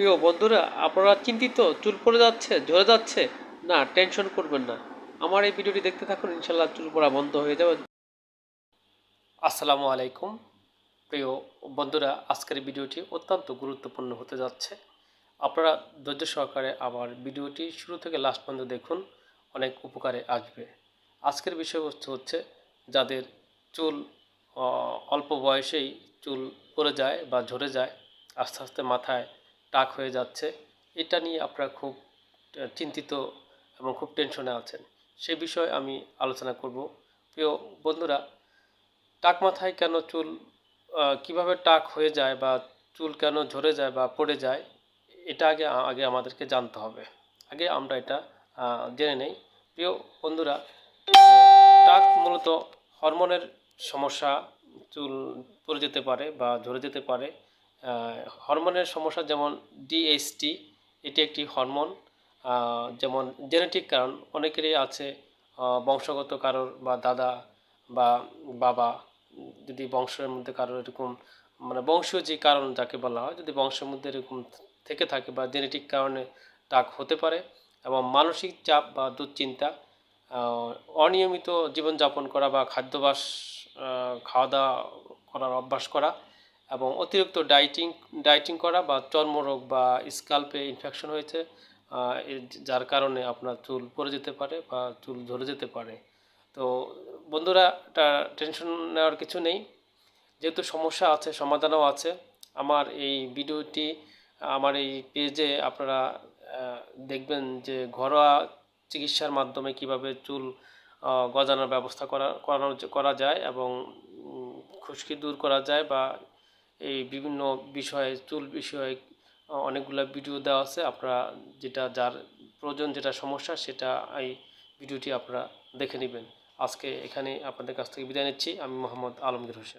প্রিয় বন্ধুরা, আপনারা চিন্তিত, চুল পড়ে যাচ্ছে, ঝরে যাচ্ছে? না, টেনশন করবেন না। আমার এই ভিডিওটি দেখতে থাকুন ইনশাল্লাহ চুল পড়া বন্ধ হয়ে যাবে। আসসালামু আলাইকুম। প্রিয় বন্ধুরা, আজকের ভিডিওটি অত্যন্ত গুরুত্বপূর্ণ হতে যাচ্ছে। আপনারা ধৈর্য সহকারে আমার ভিডিওটি শুরু থেকে লাস্ট পর্যন্ত দেখুন, অনেক উপকারে আসবে। আজকের বিষয়বস্তু হচ্ছে, যাদের চুল অল্প বয়সেই চুল পড়ে যায় বা ঝরে যায়, আস্তে আস্তে মাথায় টাক হয়ে যাচ্ছে। এটা নিয়ে আপনারা খুব চিন্তিত এবং খুব টেনশনে আছেন। সে বিষয়ে আমি আলোচনা করব। প্রিয় বন্ধুরা, টাক মাথায় কেন চুল কীভাবে টাক হয়ে যায় বা চুল কেন ঝরে যায় বা পড়ে যায়, এটা আগে আগে আমাদেরকে জানতে হবে। আগে আমরা এটা জেনে নেই। প্রিয় বন্ধুরা, টাক মূলত হরমোনের সমস্যা, চুল পড়ে যেতে পারে বা ঝরে যেতে পারে। হরমোনের সমস্যা যেমন ডিএসটি এটি একটি হরমোন যেমন জেনেটিক কারণ অনেকেরই আছে বংশগত কারোর বা দাদা বা বাবা যদি বংশের মধ্যে কারোর এরকম মানে বংশীয় যে কারণ যাকে বলা হয় যদি বংশের মধ্যে এরকম থেকে থাকে বা জেনেটিক কারণে টাক হতে পারে এবং মানসিক চাপ বা দুশ্চিন্তা অনিয়মিত জীবনযাপন করা বা খাদ্যাভ্যাস আহ, খাওয়া দাওয়া করার অভ্যাস করা এবং অতিরিক্ত ডাইটিং ডাইটিং করা বা চর্মরোগ বা স্কাল্পে ইনফেকশন হয়েছে যার কারণে আপনার চুল পড়ে যেতে পারে বা চুল ঝরে যেতে পারে। তো বন্ধুরা, এটা টেনশন নেওয়ার কিছু নেই। যেহেতু সমস্যা আছে, সমাধানও আছে, আমার এই ভিডিওটি, আমার এই পেজে আপনারা দেখবেন যে ঘরোয়া চিকিৎসার মাধ্যমে কীভাবে চুল গজানোর ব্যবস্থা করা, করানো, করা যায় এবং খুশকি দূর করা যায় বা এই বিভিন্ন বিষয়ে, চুল বিষয়ে অনেকগুলো ভিডিও দেওয়া আছে। আপনারা যেটা, যার প্রয়োজন, যেটা সমস্যা, সেটা এই ভিডিওটি আপনারা দেখে নেবেন। আজকে এখানে আপনাদের কাছ থেকে বিদায় নিচ্ছি। আমি মোহাম্মদ আলমগীর হোসেন।